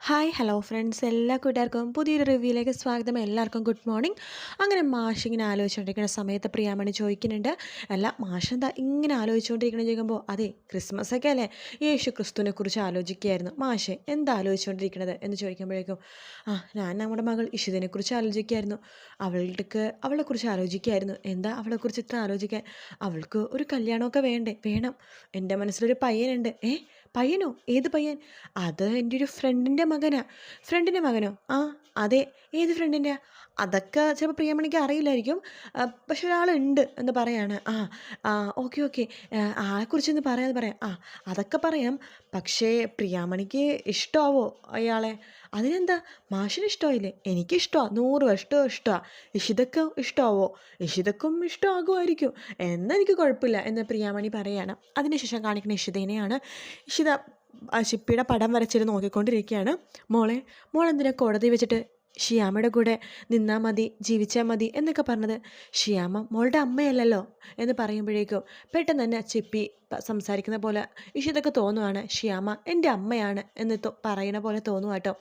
Hi hello friends എല്ലാ കൂട്ടുകാർക്കും പുതിയൊരു റിവ്യൂയിലേക്ക് സ്വാഗതം. എല്ലാവർക്കും ഗുഡ് മോർണിംഗ് അങ്ങനെ മാഷ് ഇങ്ങനെ ആലോചിച്ചുകൊണ്ടിരിക്കുന്ന സമയത്ത് പ്രിയാമണി ചോദിക്കുന്നുണ്ട് അല്ല മാഷ് എന്താ ഇങ്ങനെ ആലോചിച്ചുകൊണ്ടിരിക്കണം ചോദിക്കുമ്പോൾ അതെ ക്രിസ്മസ് ഒക്കെ അല്ലേ? യേശു ക്രിസ്തുവിനെ കുറിച്ച് ആലോചിക്കുകയായിരുന്നു. മാഷെ എന്താ ആലോചിച്ചുകൊണ്ടിരിക്കണത് എന്ന് ചോദിക്കുമ്പോഴേക്കും ആ ഞാൻ നമ്മുടെ മകൾ ഇഷുദിനെ കുറിച്ച് ആലോചിക്കുകയായിരുന്നു. അവൾക്ക് അവളെ കുറിച്ച് ആലോചിക്കുകയായിരുന്നു. എന്താ അവളെ കുറിച്ച് ഇത്ര ആലോചിക്കാൻ? അവൾക്ക് ഒരു കല്യാണമൊക്കെ വേണ്ടേ? വേണം. എന്റെ മനസ്സിലൊരു പയ്യനുണ്ട്. ഏ പയ്യനോ? ഏത് പയ്യൻ? അത് എന്റെ ഒരു ഫ്രണ്ടിന്റെ മകനാ. ഫ്രണ്ടിന്റെ മകനോ? ആ അതെ. ഏത് ഫ്രണ്ടിന്റെ അതൊക്കെ ചിലപ്പോൾ പ്രിയമണിക്ക് അറിയില്ലായിരിക്കും. പക്ഷെ ഒരാളുണ്ട് എന്ന് പറയാണ്. ആ ആ ഓക്കെ ഓക്കെ. ആളെക്കുറിച്ചൊന്ന് പറയാമെന്ന് പറയാം. ആ അതൊക്കെ പറയാം. പക്ഷേ പ്രിയാമണിക്ക് ഇഷ്ടമാവോ അയാളെ? അതിനെന്താ? മാഷിന് ഇഷ്ടമായില്ലേ എനിക്ക് ഇഷ്ടമാണ് നൂറ് വർഷം ഇഷ്ടമാണ് ഇഷിതക്ക് ഇഷ്ടമാവോ ഇഷിതക്കും ഇഷ്ടമാകുമായിരിക്കും എന്നെനിക്ക് കുഴപ്പമില്ല എന്ന് പ്രിയാമണി പറയാണ്. അതിനുശേഷം കാണിക്കുന്ന ഇഷിതേനെയാണ് ഇഷിത ശിപ്പിയുടെ പടം വരച്ചിട്ട് നോക്കിക്കൊണ്ടിരിക്കുകയാണ്. മോളെ മോളെന്തിനാ കോടതി വെച്ചിട്ട് ഷിയാമയുടെ കൂടെ നിന്നാൽ മതി ജീവിച്ചാൽ മതി എന്നൊക്കെ പറഞ്ഞത്. ഷിയാമ മോളുടെ അമ്മയല്ലല്ലോ എന്ന് പറയുമ്പോഴേക്കും പെട്ടെന്ന് തന്നെ ചിപ്പി സംസാരിക്കുന്ന പോലെ ഇഷിതൊക്കെ തോന്നുവാണ് ഷിയാമ എന്റെ അമ്മയാണ് എന്ന് പറയണ പോലെ തോന്നുക കേട്ടോ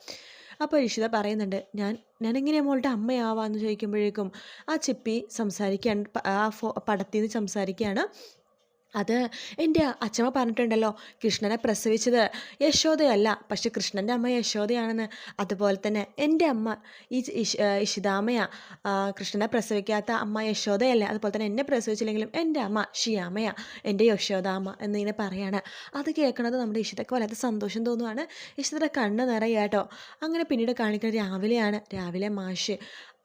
അപ്പോൾ ഇഷിത പറയുന്നുണ്ട് ഞാൻ എങ്ങനെയാണ് മോളുടെ അമ്മയാവാന്ന് ചോദിക്കുമ്പോഴേക്കും ആ ചിപ്പി സംസാരിക്കാൻ ആ ഫോ പടത്തിൽ നിന്ന് സംസാരിക്കുകയാണ്. അത് എന്റെ അച്ഛമ്മ പറഞ്ഞിട്ടുണ്ടല്ലോ കൃഷ്ണനെ പ്രസവിച്ചത് യശോദയല്ല പക്ഷെ കൃഷ്ണന്റെ അമ്മ യശോദയാണെന്ന്. അതുപോലെ തന്നെ എന്റെ അമ്മ ഈ ഇഷിതാമയാ. കൃഷ്ണനെ പ്രസവിക്കാത്ത അമ്മ യശോദയല്ല? അതുപോലെ തന്നെ എന്നെ പ്രസവിച്ചില്ലെങ്കിലും എന്റെ അമ്മ ഷിയാമയാ എന്റെ യശോദാമ്മ എന്നിങ്ങനെ പറയാണ്. അത് കേൾക്കുന്നത് നമ്മുടെ ഇഷിതയ്ക്ക് വല്ലാത്ത സന്തോഷം തോന്നുവാണ്. ഇഷിതയുടെ കണ്ണ് നിറയാട്ടോ. അങ്ങനെ പിന്നീട് കാണിക്കുന്നത് രാവിലെയാണ്. രാവിലെ മാഷ്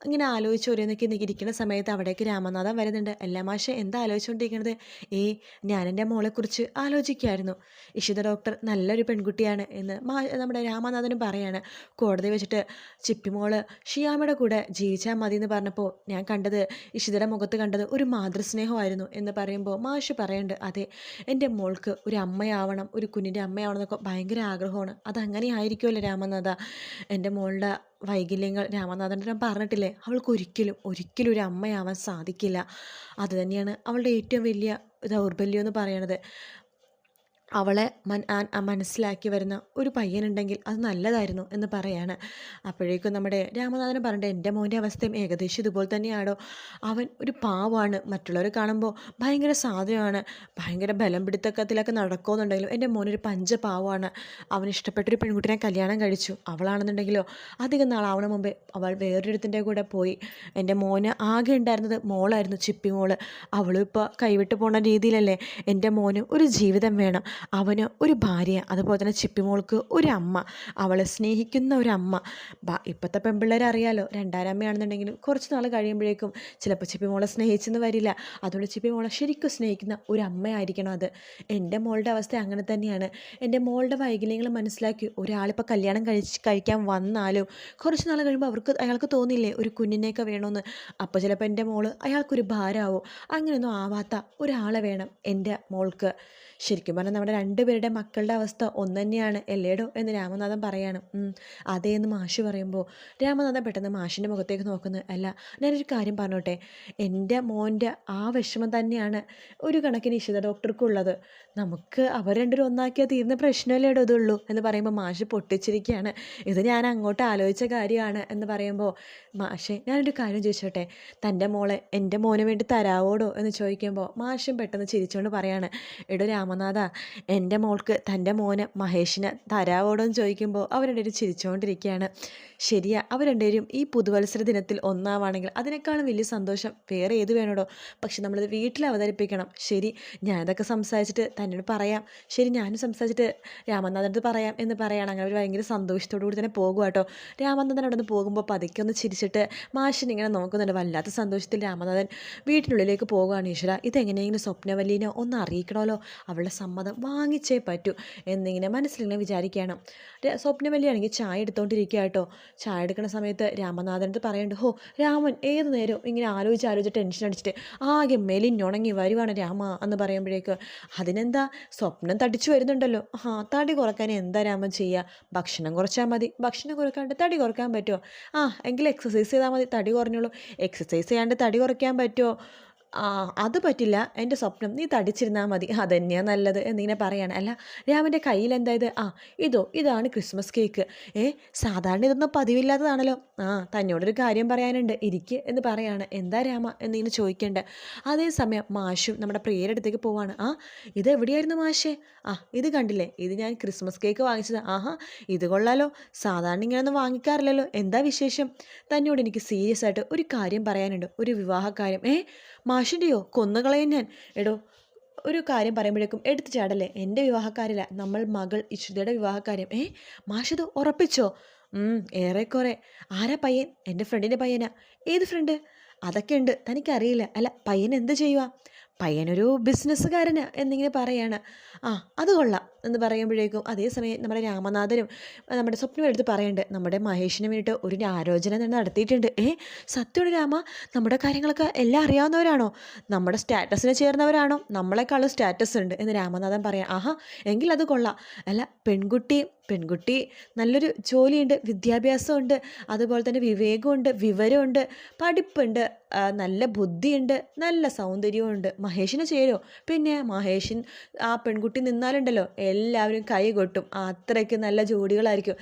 ഇങ്ങനെ ആലോചിച്ച് ഓരോന്നൊക്കെ ഇരിക്കുന്ന സമയത്ത് അവിടേക്ക് രാമനാഥൻ വരുന്നുണ്ട്. എല്ലാ മാഷ എന്താ ആലോചിച്ചുകൊണ്ടിരിക്കുന്നത് ഏ ഞാൻ മോളെക്കുറിച്ച് ആലോചിക്കുമായിരുന്നു ഇഷിത ഡോക്ടർ നല്ലൊരു പെൺകുട്ടിയാണ് എന്ന് മാ നമ്മുടെ രാമനാഥനും പറയാണ്. കോടതി വെച്ചിട്ട് ചിപ്പിമോൾ ഷിയാമയുടെ കൂടെ ജീവിച്ചാൽ മതി എന്ന് പറഞ്ഞപ്പോൾ ഞാൻ കണ്ടത് ഇഷിതയുടെ മുഖത്ത് കണ്ടത് ഒരു മാതൃസ്നേഹമായിരുന്നു എന്ന് പറയുമ്പോൾ മാഷ് പറയുന്നുണ്ട് അതെ എന്റെ മോൾക്ക് ഒരു അമ്മയാവണം ഒരു കുഞ്ഞിന്റെ അമ്മയാവണം എന്നൊക്കെ ഭയങ്കര ആഗ്രഹമാണ്. അതങ്ങനെ ആയിരിക്കുമല്ലോ രാമനാഥ. എന്റെ മോളുടെ വൈകല്യങ്ങൾ രാമനാഥൻ പറഞ്ഞിട്ടില്ലേ? അവൾക്ക് ഒരിക്കലും ഒരിക്കലും ഒരു അമ്മയാവാൻ സാധിക്കില്ല. അത് തന്നെയാണ് അവളുടെ ഏറ്റവും വലിയ ദൗർബല്യം എന്ന് പറയണത്. അവളെ മൻ മനസ്സിലാക്കി വരുന്ന ഒരു പയ്യനുണ്ടെങ്കിൽ അത് നല്ലതായിരുന്നു എന്ന് പറയാണ്. അപ്പോഴേക്കും നമ്മുടെ രാമനാഥൻ പറഞ്ഞിട്ട് എന്റെ മോന്റെ അവസ്ഥയും ഏകദേശം ഇതുപോലെ തന്നെയാണോ? അവൻ ഒരു പാവമാണ് മറ്റുള്ളവരെ കാണുമ്പോൾ ഭയങ്കര സാധനമാണ്. ഭയങ്കര ബലം പിടുത്തക്കത്തിലൊക്കെ നടക്കുമെന്നുണ്ടെങ്കിലും എന്റെ മോനൊരു പഞ്ച പാവമാണ് അവൻ ഇഷ്ടപ്പെട്ടൊരു പെൺകുട്ടിനെ കല്യാണം കഴിച്ചു. അവളാണെന്നുണ്ടെങ്കിലോ അധികം നാളാവണ മുമ്പേ അവൾ വേറൊരുത്തിന്റെ കൂടെ പോയി. എന്റെ മോന് ആകെ ഉണ്ടായിരുന്നത് മോളായിരുന്നു ചിപ്പി മോൾ. അവളും ഇപ്പോൾ കൈവിട്ട് പോണ രീതിയിലല്ലേ എന്റെ മോന് ഒരു ജീവിതം വേണം. അവന് ഒരു ഭാര്യ അതുപോലെ തന്നെ ചിപ്പിമോൾക്ക് ഒരു അമ്മ അവളെ സ്നേഹിക്കുന്ന ഒരു അമ്മ. ഇപ്പോഴത്തെ പെൺപിള്ളേരെ അറിയാലോ രണ്ടാരമ്മയാണെന്നുണ്ടെങ്കിലും കുറച്ച് നാൾ കഴിയുമ്പോഴേക്കും ചിലപ്പോൾ ചിപ്പിമോളെ സ്നേഹിച്ചെന്ന് വരില്ല. അതുകൊണ്ട് ചിപ്പിമോളെ ശരിക്കും സ്നേഹിക്കുന്ന ഒരു അമ്മയായിരിക്കണം അത്. എന്റെ മോളുടെ അവസ്ഥ അങ്ങനെ തന്നെയാണ്. എന്റെ മോളുടെ വൈകല്യങ്ങൾ മനസ്സിലാക്കി ഒരാളിപ്പോൾ കല്യാണം കഴിച്ച് കഴിക്കാൻ വന്നാലും കുറച്ച് നാൾ കഴിയുമ്പോൾ അവർക്ക് അയാൾക്ക് തോന്നില്ലേ ഒരു കുഞ്ഞിനെയൊക്കെ വേണമെന്ന് അപ്പോൾ ചിലപ്പോൾ എന്റെ മോൾ അയാൾക്കൊരു ഭാരമാവും. അങ്ങനെയൊന്നും ആവാത്ത ഒരാളെ വേണം എന്റെ മോൾക്ക്. ശരിക്കും പറഞ്ഞാൽ നമ്മുടെ രണ്ടുപേരുടെ മക്കളുടെ അവസ്ഥ ഒന്ന് തന്നെയാണ്. എല്ലേടോ എന്ന് രാമനാഥൻ പറയാണ്. അതേ എന്ന് മാഷ് പറയുമ്പോൾ രാമനാഥൻ പെട്ടെന്ന് മാഷിന്റെ മുഖത്തേക്ക് നോക്കുന്നത് അല്ല ഞാനൊരു കാര്യം പറഞ്ഞോട്ടെ. എന്റെ മോന്റെ ആ വിഷമം തന്നെയാണ് ഒരു കണക്കിന് ഇഷിത ഡോക്ടർക്കുള്ളത്. നമുക്ക് അവർ രണ്ടുപേരും ഒന്നാക്കിയാൽ തീരുന്ന പ്രശ്നമല്ലേടോ ഇതുള്ളൂ എന്ന് പറയുമ്പോൾ മാഷ് പൊട്ടിച്ചിരിക്കുകയാണ്. ഇത് ഞാൻ അങ്ങോട്ട് ആലോചിച്ച കാര്യമാണ് എന്ന് പറയുമ്പോൾ മാഷെ ഞാനൊരു കാര്യം ചോദിച്ചോട്ടെ? തന്റെ മോളെ എന്റെ മോന് വേണ്ടി തരാവോടോ എന്ന് ചോദിക്കുമ്പോൾ മാഷും പെട്ടെന്ന് ചിരിച്ചുകൊണ്ട് പറയാണ്. എടോ രാമനാഥ എന്റെ മോൾക്ക് തന്റെ മോന് മഹേഷിന് തരാവോടോ? എന്ന് ചോദിക്കുമ്പോൾ അവർ രണ്ടുപേരും ചിരിച്ചുകൊണ്ടിരിക്കുകയാണ്. ശരിയാ അവർ രണ്ടുപേരും ഈ പുതുവത്സര ദിനത്തിൽ ഒന്നാവാണെങ്കിൽ അതിനേക്കാളും വലിയ സന്തോഷം വേറെ ഏത് വേണോടോ. പക്ഷെ നമ്മളിത് വീട്ടിൽ അവതരിപ്പിക്കണം. ശരി ഞാനിതൊക്കെ സംസാരിച്ചിട്ട് തന്നോട് പറയാം. ശരി ഞാനും സംസാരിച്ചിട്ട് രാമനാഥനടുത്ത് പറയാം എന്ന് പറയാണ്. അങ്ങനെ അവർ ഭയങ്കര സന്തോഷത്തോടു കൂടി തന്നെ പോകുക കേട്ടോ രാമനാഥൻ അവിടെ നിന്ന് പോകുമ്പോൾ പതുക്കെ ഒന്ന് ചിരിച്ചിട്ട് മാഷിനിങ്ങനെ നോക്കുന്നുണ്ട്. വല്ലാത്ത സന്തോഷത്തിൽ രാമനാഥൻ വീട്ടിനുള്ളിലേക്ക് പോകുകയാണ് ഈശ്വര. ഇതെങ്ങനെയെങ്കിലും സ്വപ്നവല്ലീനെ ഒന്ന് അറിയിക്കണമല്ലോ. അവളുടെ സമ്മതം വാങ്ങിച്ചേ പറ്റൂ എന്നിങ്ങനെ മനസ്സിലിങ്ങനെ വിചാരിക്കുകയാണ്. സ്വപ്നവല്ലിയാണെങ്കിൽ ചായ എടുത്തോണ്ടിരിക്കുക കേട്ടോ. ചായ എടുക്കുന്ന സമയത്ത് രാമനാഥനത്ത് പറയുന്നുണ്ട് ഹോ രാമൻ ഏത് നേരവും ഇങ്ങനെ ആലോചിച്ച് ആലോചിച്ച് ടെൻഷൻ അടിച്ചിട്ട് ആകെ മെലിഞ്ഞുണങ്ങി വരുവാണ് രാമ എന്ന് പറയുമ്പോഴേക്ക് അതിനെന്താ സ്വപ്നം തടിച്ചു വരുന്നുണ്ടല്ലോ. ആ തടി കുറയ്ക്കാൻ എന്താ രാമൻ ചെയ്യുക ഭക്ഷണം കുറച്ചാൽ മതി. ഭക്ഷണം കുറക്കാണ്ട് തടി കുറയ്ക്കാൻ പറ്റുമോ ആ എങ്കിൽ എക്സസൈസ് ചെയ്താൽ മതി. തടി കുറഞ്ഞോളൂ. എക്സസൈസ് ചെയ്യാണ്ട് തടി കുറയ്ക്കാൻ പറ്റുമോ ആ അത് പറ്റില്ല. എന്റെ സ്വപ്നം നീ തടിച്ചിരുന്നാൽ മതി. അതന്നെയാണ് നല്ലത് എന്നിങ്ങനെ പറയാണ്. അല്ല രാമന്റെ കയ്യിൽ എന്തായത് ആ ഇതോ ഇതാണ് ക്രിസ്മസ് കേക്ക്. ഏ സാധാരണ ഇതൊന്നും പതിവില്ലാത്തതാണല്ലോ. ആ തന്നോടൊരു കാര്യം പറയാനുണ്ട്. ഇരിക്ക് എന്ന് പറയാണ്. എന്താ രാമ എന്നിങ്ങനെ ചോദിക്കേണ്ട. അതേസമയം മാഷും നമ്മുടെ പ്രിയയുടെ അടുത്തേക്ക് പോവാണ്. ആ ഇത് എവിടെയായിരുന്നു മാഷേ? ആ ഇത് കണ്ടില്ലേ? ഇത് ഞാൻ ക്രിസ്മസ് കേക്ക് വാങ്ങിച്ചത്. ആഹാ ഇത് കൊള്ളാലോ. സാധാരണ ഇങ്ങനെയൊന്നും വാങ്ങിക്കാറില്ലല്ലോ. എന്താ വിശേഷം? തന്നോട് എനിക്ക് സീരിയസ് ആയിട്ട് ഒരു കാര്യം പറയാനുണ്ട്. ഒരു വിവാഹ കാര്യം ഏ മാഷിന്റെയോ കൊന്നുകളയും ഞാൻ. എടോ ഒരു കാര്യം പറയുമ്പോഴേക്കും എടുത്തു ചാടല്ലേ? എന്റെ വിവാഹക്കാരില്ല. നമ്മൾ മകൾ ഇഷിതയുടെ വിവാഹക്കാര്യം. ഏ മാഷിത് ഉറപ്പിച്ചോ? ഏറെക്കുറെ. ആരാ പയ്യൻ? എന്റെ ഫ്രണ്ടിന്റെ പയ്യനാ. ഏത് ഫ്രണ്ട് അതൊക്കെ ഉണ്ട്. തനിക്കറിയില്ല. അല്ല പയ്യൻ എന്ത് ചെയ്യുക പയ്യനൊരു ബിസിനസ്സുകാരന് എന്നിങ്ങനെ പറയാണ്. ആ അത് കൊള്ളാം എന്ന് പറയുമ്പോഴേക്കും അതേസമയം നമ്മുടെ രാമനാഥനും നമ്മുടെ സ്വപ്നം എടുത്ത് പറയേണ്ടത് നമ്മുടെ മഹേഷിന് വേണ്ടിയിട്ട് ഒരു ആലോചന തന്നെ നടത്തിയിട്ടുണ്ട്. ഏ സത്യമാണ് രാമ. നമ്മുടെ കാര്യങ്ങളൊക്കെ എല്ലാം അറിയാവുന്നവരാണോ? നമ്മുടെ സ്റ്റാറ്റസിന് ചേർന്നവരാണോ? നമ്മളെക്കാളും സ്റ്റാറ്റസ് ഉണ്ട് എന്ന് രാമനാഥൻ പറയാം. ആഹാ എങ്കിൽ അത് കൊള്ളാം. അല്ല പെൺകുട്ടി പെൺകുട്ടി നല്ലൊരു ജോലിയുണ്ട് വിദ്യാഭ്യാസമുണ്ട് അതുപോലെ തന്നെ വിവേകമുണ്ട് വിവരമുണ്ട് പഠിപ്പുണ്ട് നല്ല ബുദ്ധിയുണ്ട് നല്ല സൗന്ദര്യമുണ്ട് മഹേഷിന് ചേരോ? പിന്നെ മഹേഷൻ ആ പെൺകുട്ടി നിന്നാലുണ്ടല്ലോ എല്ലാവരും കൈ കൊട്ടും. അത്രയ്ക്ക് നല്ല ജോഡികളായിരിക്കും.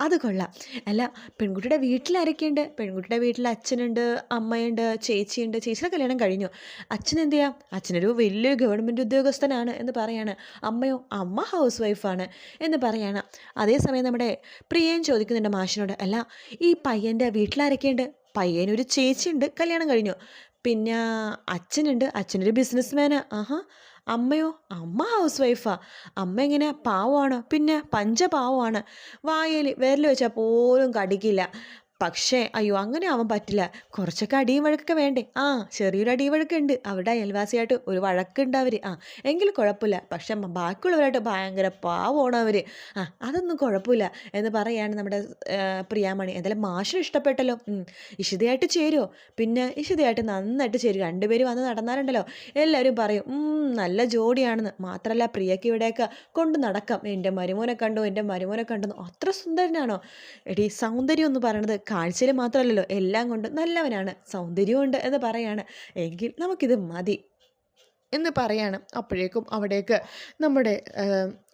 അത് കൊള്ളാം. അല്ല പെൺകുട്ടിയുടെ വീട്ടിലാരൊക്കെയുണ്ട്? പെൺകുട്ടിയുടെ വീട്ടിൽ അച്ഛനുണ്ട് അമ്മയുണ്ട് ചേച്ചിയുണ്ട്. ചേച്ചിയുടെ കല്യാണം കഴിഞ്ഞു. അച്ഛൻ എന്ത് ചെയ്യാം? അച്ഛനൊരു വലിയ ഗവൺമെന്റ് ഉദ്യോഗസ്ഥനാണ് എന്ന് പറയാണ്. അമ്മയോ? അമ്മ ഹൗസ് വൈഫാണ് എന്ന് പറയാണ്. അതേസമയം നമ്മുടെ പ്രിയൻ ചോദിക്കുന്നുണ്ട് മാഷിനോട്. അല്ല ഈ പയ്യന്റെ വീട്ടിലാരൊക്കെയുണ്ട്? പയ്യനൊരു ചേച്ചിയുണ്ട് കല്യാണം കഴിഞ്ഞു. പിന്നെ അച്ഛനുണ്ട് അച്ഛനൊരു ബിസിനസ് മാന് ആഹാ അമ്മയോ? അമ്മ ഹൗസ് വൈഫാ അമ്മ എങ്ങനെ? പാവമാണ്? പിന്നെ പഞ്ചപാവമാണ്. വായയിൽ വിരൽ വെച്ചാൽ പോലും കടിക്കില്ല. പക്ഷേ അയ്യോ അങ്ങനെ ആവാൻ പറ്റില്ല. കുറച്ചൊക്കെ അടിയും വഴക്കൊക്കെ വേണ്ടേ? ആ ചെറിയൊരു അടിയും വഴക്കുണ്ട് അവരുടെ അയൽവാസിയായിട്ട് ഒരു വഴക്കുണ്ട് അവർ ആ എങ്കിൽ കുഴപ്പമില്ല. പക്ഷെ ബാക്കിയുള്ളവരായിട്ട് ഭയങ്കര പാവമാണ് അവർ ആ അതൊന്നും കുഴപ്പമില്ല എന്ന് പറയാണ് നമ്മുടെ പ്രിയാമണി. എന്തായാലും മാഷിന് ഇഷ്ടപ്പെട്ടല്ലോ. ഇഷിതയായിട്ട് ചേരുമോ പിന്നെ ഇഷിതയായിട്ട് നന്നായിട്ട് ചേരും. രണ്ടുപേരും വന്ന് നടന്നാലുണ്ടല്ലോ. എല്ലാവരും പറയും നല്ല ജോഡിയാണെന്ന്. മാത്രമല്ല പ്രിയയ്ക്ക് ഇവിടെയൊക്കെ കൊണ്ട് നടക്കാം. എന്റെ മരുമോനെ കണ്ടോ? എന്റെ മരുമോനെ കണ്ടോ? അത്ര സുന്ദരനാണോ? എടി സൗന്ദര്യം എന്ന് പറയണത് കാഴ്ചയിൽ മാത്രമല്ലല്ലോ എല്ലാം കൊണ്ടും നല്ലവനാണ് സൗന്ദര്യമുണ്ട് എന്ന് പറയാണ്. എങ്കിൽ നമുക്കിത് മതി. എന്ന് പറയാണ് അപ്പോഴേക്കും അവിടേക്ക് നമ്മുടെ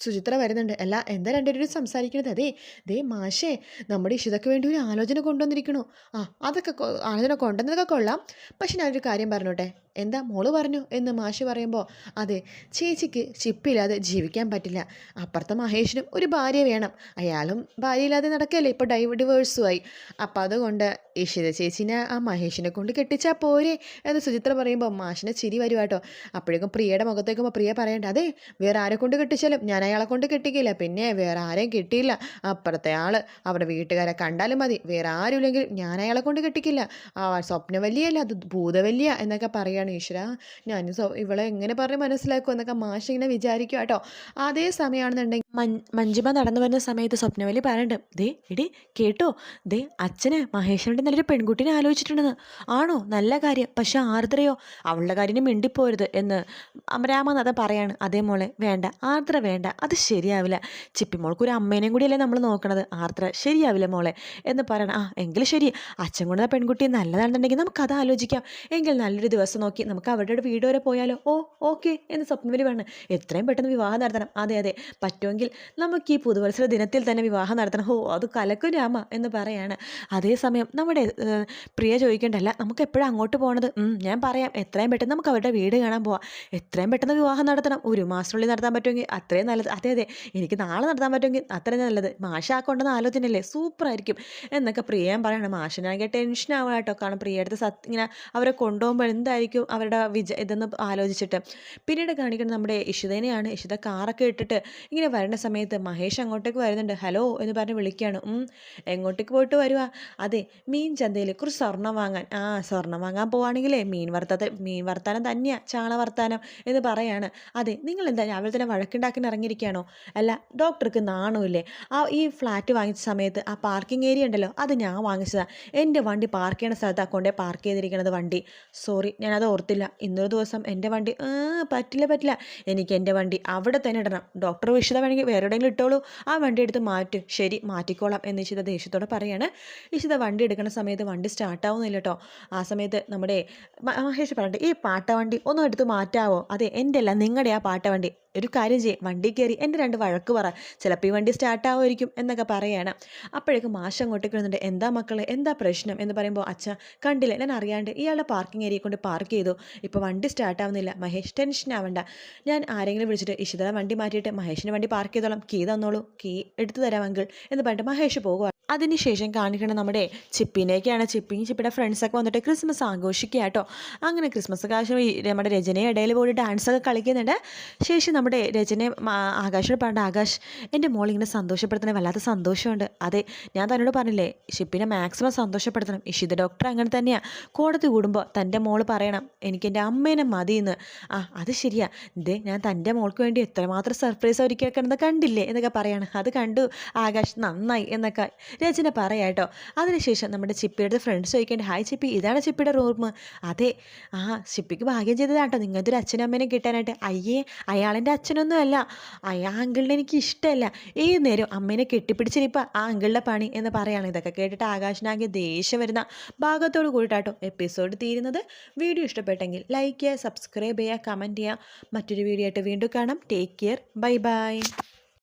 സുചിത്ര വരുന്നുണ്ട്. അല്ല എന്താ രണ്ടുപേരും സംസാരിക്കുന്നത്? അതേ ദേ മാഷേ നമ്മുടെ ഇഷിതയ്ക്ക് വേണ്ടി ഒരു ആലോചന കൊണ്ടുവന്നിരിക്കണു. ആ അതൊക്കെ ആലോചന കൊണ്ടുവന്നതൊക്കെ കൊള്ളാം. പക്ഷെ ഞാനൊരു കാര്യം പറഞ്ഞോട്ടെ? എന്താ മോൾ പറഞ്ഞു? എന്ന് മാഷ് പറയുമ്പോൾ അതെ ചേച്ചിക്ക് ചിപ്പില്ലാതെ ജീവിക്കാൻ പറ്റില്ല. അപ്പുറത്തെ മഹേഷിനും ഒരു ഭാര്യ വേണം. അയാളും ഭാര്യയില്ലാതെ നടക്കല്ലേ? ഇപ്പോൾ ഡൈവ് ഡിവേഴ്സുമായി അപ്പം അതുകൊണ്ട് ഇഷിത ചേച്ചിനെ ആ മഹേഷിനെ കൊണ്ട് കെട്ടിച്ചാൽ പോരെ? എന്ന് സുചിത്ര പറയുമ്പോൾ മാഷിനെ ചിരി വരുവാട്ടോ അപ്പോഴേക്കും പ്രിയയുടെ മുഖത്തേക്കുമ്പോൾ പ്രിയ പറയണ്ട അതെ വേറെ ആരെ കൊണ്ട് കെട്ടിച്ചാലും ഞാൻ അയാളെ കൊണ്ട് കെട്ടിക്കില്ല. പിന്നെ വേറെ ആരെയും കിട്ടിയില്ല. അപ്പുറത്തെ ആൾ അവരുടെ വീട്ടുകാരെ കണ്ടാലും മതി. വേറെ ആരുമില്ലെങ്കിൽ ഞാൻ അയാളെ കൊണ്ട് കെട്ടിക്കില്ല. ആ സ്വപ്നവല്ലിയല്ല അത് ഭൂതവല്യ എന്നൊക്കെ പറയുകയാണ് ഈശ്വര. ഞാൻ ഇവളെ എങ്ങനെ പറഞ്ഞ് മനസ്സിലാക്കും എന്നൊക്കെ മാഷ് ഇങ്ങനെ വിചാരിക്കും കേട്ടോ. അതേ സമയമാണെന്നുണ്ടെങ്കിൽ മഞ്ജിമ നടന്നു വരുന്ന സമയത്ത് സ്വപ്നവലി പറയണ്ട് ദേ എടി കേട്ടോ? ദേ അച്ഛന് മഹേഷിനോട് നല്ലൊരു പെൺകുട്ടിനെ ആലോചിച്ചിട്ടുണ്ടെന്ന്. ആണോ? നല്ല കാര്യം. പക്ഷെ ആർദ്രയോ? അവളുടെ കാര്യം മിണ്ടിപ്പോരുത് എന്ന് രാമനാഥൻ പറയാണ്. അതേ മോളെ വേണ്ട ആർദ്ര വേണ്ട അത് ശരിയാവില്ല. ചിപ്പിമോൾക്ക് ഒരു അമ്മേനെയും കൂടിയല്ലേ നമ്മൾ നോക്കണത്. ആർദ്ര ശരിയാവില്ല മോളെ എന്ന് പറയണം. ആ എങ്കിൽ ശരി. അച്ഛൻ കൊണ്ടുവന്ന പെൺകുട്ടി നല്ലതാണെന്നുണ്ടെങ്കിൽ നമുക്ക് അത് ആലോചിക്കാം. എങ്കിൽ നല്ലൊരു ദിവസം നോക്കി നമുക്ക് അവരുടെ വീട് വരെ പോയാലോ? ഓ ഓക്കെ എന്ന് സ്വപ്നവലി വേണം എത്രയും പെട്ടെന്ന് വിവാഹം നടത്തണം. അതെ അതെ. പറ്റുമെങ്കിൽ നമുക്ക് ഈ പുതുവത്സര ദിനത്തിൽ തന്നെ വിവാഹം നടത്തണം. ഓ അത് കലക്കും രാമ എന്ന് പറയാണ്. അതേസമയം നമ്മുടെ പ്രിയ ചോദിക്കേണ്ടല്ല നമുക്ക് എപ്പോഴും അങ്ങോട്ട് പോകണത് ഞാൻ പറയാം. എത്രയും പെട്ടെന്ന് നമുക്ക് അവരുടെ വീട് കാണാൻ പോവാം. എത്രയും പെട്ടെന്ന് വിവാഹം നടത്തണം. ഒരു മാസത്തിനുള്ളിൽ നടത്താൻ പറ്റുമെങ്കിൽ അത്രയും നല്ലത്. അതെ അതെ. എനിക്ക് നാളെ നടത്താൻ പറ്റുമെങ്കിൽ അത്രയും നല്ലത്. മാഷ കൊണ്ടുവന്ന ആലോചനയല്ലേ? സൂപ്പറായിരിക്കും എന്നൊക്കെ പ്രിയ പറയണം. മാഷനാകെ ടെൻഷൻ ആവുക കാരണം പ്രിയ സത് ഇങ്ങനെ അവരെ കൊണ്ടുപോകുമ്പോൾ എന്തായിരിക്കും അവരുടെ വിജ ഇതെന്ന് ആലോചിച്ചിട്ട്. പിന്നീട് കാണിക്കുന്നത് നമ്മുടെ ഇഷിതനെയാണ്. ഇഷിത കാറൊക്കെ ഇട്ടിട്ട് ഇങ്ങനെ വരേണ്ട സമയത്ത് മഹേഷ് അങ്ങോട്ടേക്ക് വരുന്നുണ്ട്. ഹലോ എന്ന് പറഞ്ഞ് വിളിക്കുകയാണ്. എങ്ങോട്ടേക്ക് പോയിട്ട് വരുക അതെ മീൻ ചന്തയിൽ കുറച്ച് സ്വർണം വാങ്ങാൻ. ആ സ്വർണം വാങ്ങാൻ പോവാണെങ്കിലേ മീൻ വറുത്തത് മീൻ വറുത്താനും തന്നെയാണ് ചാള വറുത്ത വർത്താനം എന്ന് പറയാണ്. അതെ നിങ്ങൾ എന്താ രാവിലെ തന്നെ വഴക്കുണ്ടാക്കാൻ ഇറങ്ങിയിരിക്കുകയാണോ? അല്ല ഡോക്ടർക്ക് നാണമില്ലേ? ആ ഈ ഫ്ലാറ്റ് വാങ്ങിച്ച സമയത്ത് ആ പാർക്കിംഗ് ഏരിയ ഉണ്ടല്ലോ അത് ഞാൻ വാങ്ങിച്ചതാണ് എന്റെ വണ്ടി പാർക്ക് ചെയ്യുന്ന സ്ഥലത്താണ് കൊണ്ടേ പാർക്ക് ചെയ്തിരിക്കുന്നത് വണ്ടി. സോറി ഞാനത് ഓർത്തില്ല. ഇന്നൊരു ദിവസം എന്റെ വണ്ടി പറ്റില്ല പറ്റില്ല. എനിക്ക് എന്റെ വണ്ടി അവിടെ തന്നെ ഇടണം. ഡോക്ടർ വിഷിത വേണമെങ്കിൽ വേറെ എവിടെയെങ്കിലും ഇട്ടോളൂ. ആ വണ്ടി എടുത്ത് മാറ്റും. ശരി മാറ്റിക്കോളാം എന്ന് ഇഷിത ദേഷ്യത്തോടെ പറയാണ്. ഇഷിത വണ്ടി എടുക്കുന്ന സമയത്ത് വണ്ടി സ്റ്റാർട്ടാവുന്നില്ല കേട്ടോ ആ സമയത്ത് നമ്മുടെ മഹേഷ് പറഞ്ഞിട്ട് ഈ പാട്ട വണ്ടി ഒന്നും എടുത്ത് മാറ്റാവോ? അതെ എന്റെ അല്ല നിങ്ങളുടെ ആ പാട്ട വണ്ടി. ഒരു കാര്യം ചെയ്യും. വണ്ടി കയറി എന്റെ രണ്ട് വഴക്ക് പറ. ചിലപ്പോൾ ഈ വണ്ടി സ്റ്റാർട്ടാവുമായിരിക്കും എന്നൊക്കെ പറയാണ്. അപ്പോഴേക്കും മാഷ് അങ്ങോട്ട് വരുന്നുണ്ട്. എന്താ മക്കളെ? എന്താ പ്രശ്നം? എന്ന് പറയുമ്പോൾ അച്ഛ കണ്ടില്ല? ഞാൻ അറിയാണ്ട് ഇയാളുടെ പാർക്കിംഗ് ഏരിയ കൊണ്ട് പാർക്ക് ചെയ്തു. ഇപ്പോൾ വണ്ടി സ്റ്റാർട്ട് ആവുന്നില്ല. മഹേഷ് ടെൻഷൻ ആവണ്ട. ഞാൻ ആരെങ്കിലും വിളിച്ചിട്ട് ഇഷിത വണ്ടി മാറ്റിയിട്ട് മഹേഷിന്റെ വണ്ടി പാർക്ക് ചെയ്തോളാം. കീ തന്നോളൂ. കീ എടുത്തു തരാം അങ്കിൾ എന്ന് പറഞ്ഞിട്ട് മഹേഷ് പോകുക അതിനുശേഷം കാണിക്കണം നമ്മുടെ ചിപ്പിനേക്കാണ് ചിപ്പിയും ചിപ്പിയുടെ ഫ്രണ്ട്സൊക്കെ വന്നിട്ട് ക്രിസ്മസ് ആഘോഷിക്കുക കേട്ടോ അങ്ങനെ ക്രിസ്മസ് കാശ് നമ്മുടെ രചനയെ ഇടയിൽ പോയി ഡാൻസൊക്കെ കളിക്കുന്നുണ്ട്. ശേഷം നമ്മുടെ രചനയെ ആകാശോട് പറഞ്ഞ ആകാശ് എന്റെ മോളിങ്ങനെ സന്തോഷപ്പെടുത്തണേ വല്ലാത്ത സന്തോഷമുണ്ട്. അതെ ഞാൻ തന്നോട് പറഞ്ഞില്ലേ ഷിപ്പിനെ മാക്സിമം സന്തോഷപ്പെടുത്തണം. ഇഷിത ഡോക്ടർ അങ്ങനെ തന്നെയാണ് കോടതി കൂടുമ്പോൾ തന്റെ മോൾ പറയണം എനിക്ക് എന്റെ അമ്മേനെ മതിയെന്ന്. ആ അത് ശരിയാ. ഇതേ ഞാൻ തന്റെ മോൾക്ക് വേണ്ടി എത്രമാത്രം സർപ്രൈസ് ഒരുക്കിയേക്കണമെന്ന് കണ്ടില്ലേ എന്നൊക്കെ പറയാണ്. അത് കണ്ടു ആകാശ് നന്നായി എന്നൊക്കെ രചന പറയാട്ടോ അതിനുശേഷം നമ്മുടെ ചിപ്പിയുടെ ഫ്രണ്ട്സ് ചോദിക്കേണ്ട ഹായ് ചിപ്പി ഇതാണ് ചിപ്പിയുടെ റൂം അതെ ആ ചിപ്പിക്ക് ഭാഗ്യം ചെയ്തതാട്ടോ. നിങ്ങളുടെ ഒരു അച്ഛനും അമ്മേനെ കിട്ടാനായിട്ട്. അയ്യേ അയാളെന്റെ അച്ഛനൊന്നും അല്ല ആ അങ്കിളിനെ എനിക്ക് ഇഷ്ടമല്ല ഏത് നേരം അമ്മേനെ കെട്ടിപ്പിടിച്ചിരിപ്പോൾ ആ അങ്കിളിന്റെ പണി എന്ന് പറയുകയാണ് ഇതൊക്കെ കേട്ടിട്ട് ആകാശനാകെ ദേഷ്യം വരുന്ന ഭാഗത്തോട് കൂടിയിട്ടാട്ടോ എപ്പിസോഡ് തീരുന്നത്. വീഡിയോ ഇഷ്ടപ്പെട്ടെങ്കിൽ ലൈക്ക് ചെയ്യുക സബ്സ്ക്രൈബ് ചെയ്യുക കമന്റ് ചെയ്യുക. മറ്റൊരു വീഡിയോ ആയിട്ട് വീണ്ടും കാണാം. Take care bye bye